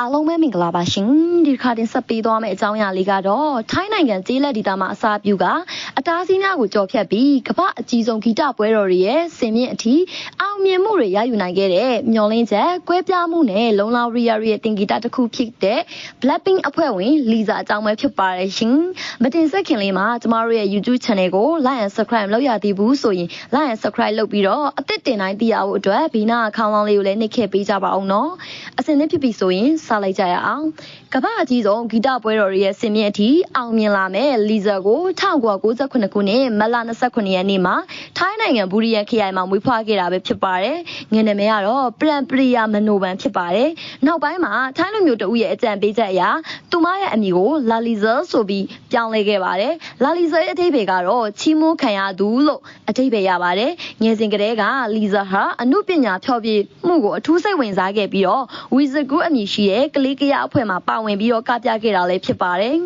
အားလုံးပဲမင်္ဂလာပါရှင်ဒီတစ်ခါတင်ဆက်ပေးသွားမယ့်အကြောင်းအရာလေးကတော့ထိုင်းနိုင်ငံကျေးလက်ဒေသမှာအစာပြုကအတားအဆီးများကိုကြော်ဖြတ်ပြီးကမ္ဘာအကြီးဆုံးဂီတပွဲတော်တွေရဲ့စင်မြင့်အထိအောင်မြင်မှုတွေရယူနိုင်ခဲ့တဲ့မျော်လင့်ချက်ကွဲပြားမှုနဲ့လုံလောက်ရီယာရဲ့တင်ဂီတတစ်ခုဖြစ်တဲ့ Blackpink အဖွဲ့ဝင် Lisa အကြောင်းပဲဖြစ်ပါတယ်ရှင်မတင်ဆက်ခင်လေးမှာကျမတို့ရဲ့ YouTube Channel ကို Like and Subscribe လုပ်ရသေးဘူးဆိုရင် Like and Subscribe လုပ်ပြီးတော့အသစ်တင်တိုင်းသိရဖို့အတွက်ဘီနာအခေါင်းလောင်းလေးကိုလည်းနှိပ်ခဲ့ပေးကြပါအောင်နော်အစင်နဲ့ဖြစ်ပြီဆိုရင်စလိုက်ကြရအောင်ကမ္ဘာအကြီးဆုံးဂီတပွဲတော်ရဲ့စင်မြင့်အထိအောင်မြင်လာမဲ့လီဇာကို1998ခုနှစ်မတ်လ29ရက်နေ့မှာ ထိုင်းနိုင်ငံဘူရီယန်ခရိုင်မှာမွေးဖွားခဲ့တာပဲဖြစ်ပါတယ်ငွေနာမည်ကတော့ပရန်ပရိယာမနိုဘန်ဖြစ်ပါတယ်နောက်ပိုင်းမှာထိုင်းလူမျိုးတဦးရဲ့အကြံပေးချက်အရသူမရဲ့အမည်ကိုလာလီဇာဆိုပြီးပြောင်းလဲခဲ့ပါတယ်လာလီဇာရဲ့အဓိပ္ပာယ်ကတော့ချီးမွမ်းခံရသူလို့အဓိပ္ပာယ်ရပါတယ်ငယ်စဉ်ကတည်းကလီဇာဟာအမှုပညာဖျော်ဖြေမှုကိုအထူးစိတ်ဝင်စားခဲ့ပြီးတော့ဝီဇကူအမည်ရှိတဲ့ကလေးကရအဖွဲ့မှာပါဝင်ပြီးတော့ကပြခဲ့တာလည်းဖြစ်ပါတယ်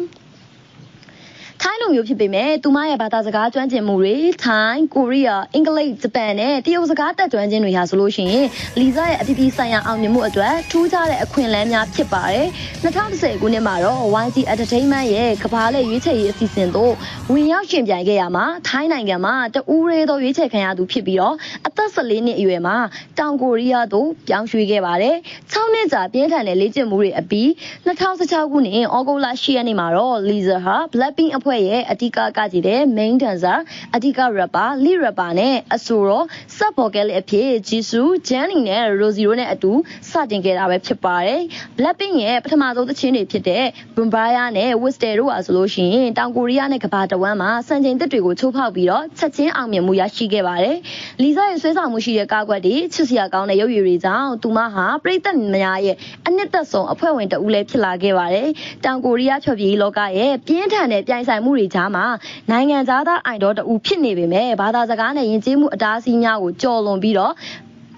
ထိုင်းလူမျိုးဖြစ်ပေမဲ့သူမရဲ့ဘာသာစကားကျွမ်းကျင်မှုတွေထိုင်းကိုရီးယားအင်္ဂလိပ်ဂျပန်နဲ့တရုတ်စကားတက်ကျွမ်းခြင်းတွေဟာဆိုလို့ရှိရင်လီဇာရဲ့အပြည်ပြည်ဆိုင်ရာအောင်မြင်မှုအတွက်ထူးခြားတဲ့အခွင့်အလမ်းများဖြစ်ပါတယ်2010ခုနှစ်မှာတော့ YG Entertainment ရဲ့ကမ္ဘာလက်ရွေးချယ်ရေးအစီအစဉ်သို့ဝင်ရောက်ရှင်ပြိုင်ခဲ့ရမှာထိုင်းနိုင်ငံမှာတဦးရဲသောရွေးချယ်ခံရသူဖြစ်ပြီးတော့အသက်14နှစ်အရွယ်မှာတောင်ကိုရီးယားသို့ပြောင်းရွှေ့ခဲ့ပါတယ်6နှစ်ကြာပြင်းထန်တဲ့လေ့ကျင့်မှုတွေအပြီး2016ခုနှစ်ဩဂုတ်လ10ရက်နေ့မှာတော့လီဇာဟာ Blackpink အဖွဲ့ရဲ့အဓိကကကြည့်တဲ့ main dancer အဓိက rapper lead rapper နဲ့အဆိုတော့ sub vocal အဖြစ် Jisoo, Jennie နဲ့ Rosie တို့နဲ့အတူစတင်ခဲ့တာပဲဖြစ်ပါတယ်။ Blackpink ရဲ့ပထမဆုံးသချင်းတွေဖြစ်တဲ့ Boombayah နဲ့ Whistle တို့ဟာဆိုလို့ရှိရင်တောင်ကိုရီးယားနဲ့ကမ္ဘာတဝန်းမှာစံချိန်သစ်တွေကိုချိုးဖောက်ပြီးတော့ချက်ချင်းအောင်မြင်မှုရရှိခဲ့ပါတယ်။လီဇာရဲ့ဆွဲဆောင်မှုရှိတဲ့ကားကွက်တွေချစ်စရာကောင်းတဲ့ရုပ်ရည်တွေကြောင့်သူမဟာပြည်သက်များရဲ့အနှစ်သက်ဆုံးအဖွဲ့ဝင်တဦးလည်းဖြစ်လာခဲ့ပါတယ်။တောင်ကိုရီးယားဖြော်ပြရေးလောကရဲ့ပြင်းထန်တဲ့ပြိုင်ဆိုင်မှုတွေကြားမှာနိုင်ငံသားသားအိုင်တော်တဦးဖြစ်နေပေမဲ့ဘာသာစကားနဲ့ယဉ်ကျေးမှုအတားအဆီးများကိုကျော်လွန်ပြီးတော့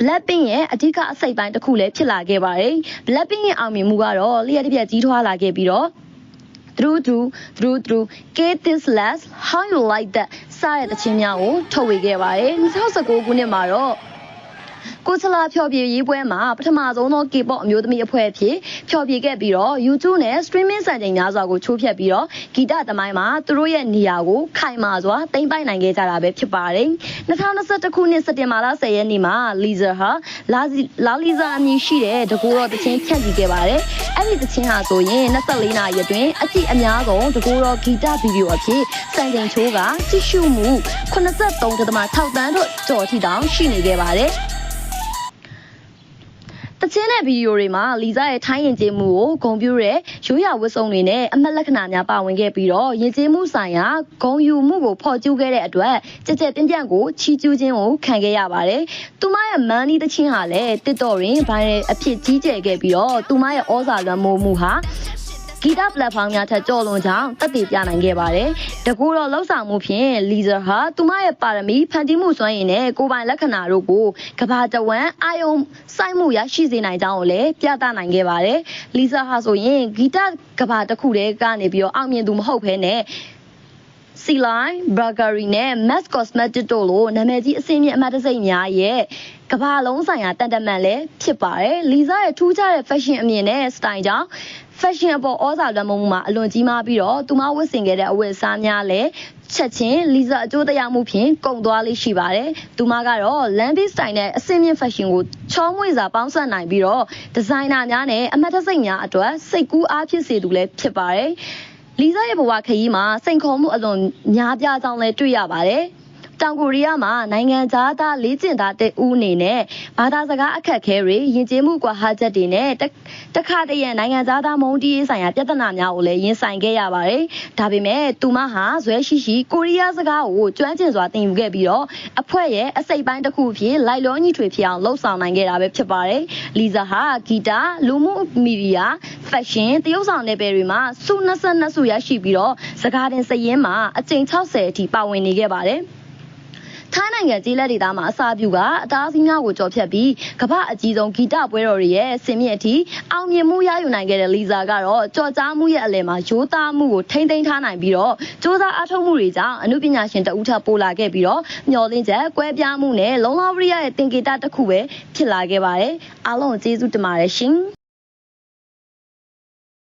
Blackpink ရဲ့အဓိကအစိတ်ပိုင်းတစ်ခုလည်းဖြစ်လာခဲ့ပါတယ်။ Blackpink ရဲ့အောင်မြင်မှုကတော့လျှက်တစ်ပြက်ကြီးထွားလာခဲ့ပြီးတော့ through through through through get this last how you like that စတဲ့တခြင်းများကိုထုတ်ဝေခဲ့ပါတယ်2019ခုနှစ်မှာတော့ ကိုချလာဖျော်ဖြေရေးပွဲမှာပထမဆုံးသော K-pop အမျိုးသမီးအဖွဲ့အဖြစ်ဖျော်ဖြေခဲ့ပြီးတော့ YouTube နဲ့ streaming စံချိန်များစွာကိုချိုးဖျက်ပြီးတော့ဂီတသမိုင်းမှာသူတို့ရဲ့နေရာကိုခိုင်မာစွာတင်ပိုက်နိုင်ခဲ့ကြတာပဲဖြစ်ပါတယ်2021ခုနှစ်စက်တင်ဘာလ10ရက်နေ့မှာ Lisa ဟာလာလာလီဇာအမည်ရှိတဲ့တကူတော်တခြင်းဖြန့်ကြည့်ခဲ့ပါတယ်အဲ့ဒီတခြင်းဟာဆိုရင်24နာရီအတွင်းအကြည့်အများဆုံးတကူတော်ဂီတဗီဒီယိုအဖြစ်စံချိန်ချိုးကကြည့်ရှုမှု83.6တန်းတို့ကျော်ထိတောင်ရှိနေခဲ့ပါတယ်တချ င်းတဲ့ဗီဒီယိုတွေမှာလီဇာရဲ့ထိုင်းရင်ကျေးမှုကိုဂုံပြူတဲ့ရိုးရာဝတ်စုံတွေနဲ့အမတ်လက္ခဏာများပါဝင်ခဲ့ပြီးတော့ရင်ကျေးမှုဆိုင်ရာဂုံယူမှုကိုဖော်ကျူးခဲ့တဲ့အတွက်ကြက်ကြက်ပြင်းပြန့်ကိုချီကျူးခြင်းကိုခံခဲ့ရပါတယ်။သူမရဲ့မန်နီတချင်းဟာလည်းတစ်တော်ရင်ဘိုင်းအဖြစ်ကြီးကျယ်ခဲ့ပြီးတော့သူမရဲ့ဩဇာလွှမ်းမိုးမှုဟာ ဂီတပလက်ဖောင်းများထက်ကြော်လွန်ကြောင်းတက်တည်ပြနိုင်ခဲ့ပါတယ်။တကူတော့လှုပ်ဆောင်မှုဖြင့်လီဇာဟာသူမရဲ့ပါရမီဖန်တီးမှုစွမ်းရည်နဲ့ကိုယ်ပိုင်လက္ခဏာတို့ကိုကဘာတဝမ်းအာယုံစိုက်မှုရရှိစေနိုင်ကြောင်းကိုလည်းပြသနိုင်ခဲ့ပါတယ်။လီဇာဟာဆိုရင်ဂီတကဘာတစ်ခုတည်းကနေပြီးတော့အောင်မြင်သူမဟုတ်ဘဲနဲ့စီလိုင်းဘရာဂရီနဲ့ Mass Cosmetic တို့လိုနာမည်ကြီးအစင်းမြင့်အမတ်တစိမ့်များရဲ့ကဘာလုံးဆိုင်ရာတန်တမန်လည်းဖြစ်ပါတယ်။လီဇာရဲ့ထူးခြားတဲ့ fashion အမြင်နဲ့ style ကြောင့် fashion အပေါ်ဩဇာလွှမ်းမိုးမှုမှာအလွန်ကြီးမားပြီးတော့သူမဝတ်ဆင်ခဲ့တဲ့အဝတ်အစားများလည်းချက်ချင်းလီဇာအကျိုးတရားမှုဖြင့်ကုံသွားလေးရှိပါတယ်။သူမကတော့ Lambi style နဲ့အစင်းမြင့် fashion ကိုချောမွေ့စွာပေါင်းစပ်နိုင်ပြီးတော့ဒီဇိုင်နာများနဲ့အမတ်တစိမ့်များအတွက်စိတ်ကူးအားဖြစ်စေသူလည်းဖြစ်ပါတယ်။လီဇာရဲ့ဘဝခရီးမှာစိန်ခေါ်မှုအလွန်များပြားကြောင်းလည်းတွေ့ရပါတယ်။ တောင်ကိုရီးယားမှာနိုင်ငံသားသားလေးကျင်သားတဲ့ဦးအနေနဲ့ဘာသာစကားအခက်ခဲတွေယဉ်ကျေးမှုကွာဟချက်တွေနဲ့တခါတရံနိုင်ငံသားသားမုံတီးရေးဆိုင်ရာပြဿနာများကိုလည်းရင်ဆိုင်ခဲ့ရပါတယ်။ဒါပေမဲ့သူမဟာဇွဲရှိရှိကိုရီးယားစကားကိုကျွမ်းကျင်စွာသင်ယူခဲ့ပြီးတော့အဖွဲ့ရဲ့အစိတ်ပိုင်းတစ်ခုဖြစ်လိုက်လောညီထွေဖြစ်အောင်လှုပ်ဆောင်နိုင်ခဲ့တာပဲဖြစ်ပါတယ်။လီဇာဟာဂီတာလူမှုမီဒီယာဖက်ရှင်တရုပ်ဆောင်နယ်ပယ်တွေမှာစု22စုရရှိပြီးတော့စကားတင်စရင်မှာအကြိမ်60အထိပါဝင်နေခဲ့ပါတယ်။ ထိုင်းနိုင်ငံကြီးလက်ဒေသမှာအစာပြုကအသားစီးများကိုကြော်ဖြတ်ပြီးကမ္ဘာအကြီးဆုံးဂီတပွဲတော်တွေရဲ့ဆင်မြင့်အထိအောင်မြင်မှုရယူနိုင်ခဲ့တဲ့လီဇာကတော့ကြော်ကြားမှုရဲ့အလယ်မှာရိုးသားမှုကိုထိမ့်သိမ်းထားနိုင်ပြီးတော့စ조사အားထုတ်မှုတွေကြောင့်အမှုပညာရှင်တဦးထပ်ပို့လာခဲ့ပြီးတော့မျော်လင့်ချက်ကွဲပြားမှုနဲ့လုံလောက်ရိယရဲ့သင်္ကေတတစ်ခုပဲဖြစ်လာခဲ့ပါတယ်အားလုံးကျေးဇူးတင်ပါတယ်ရှင်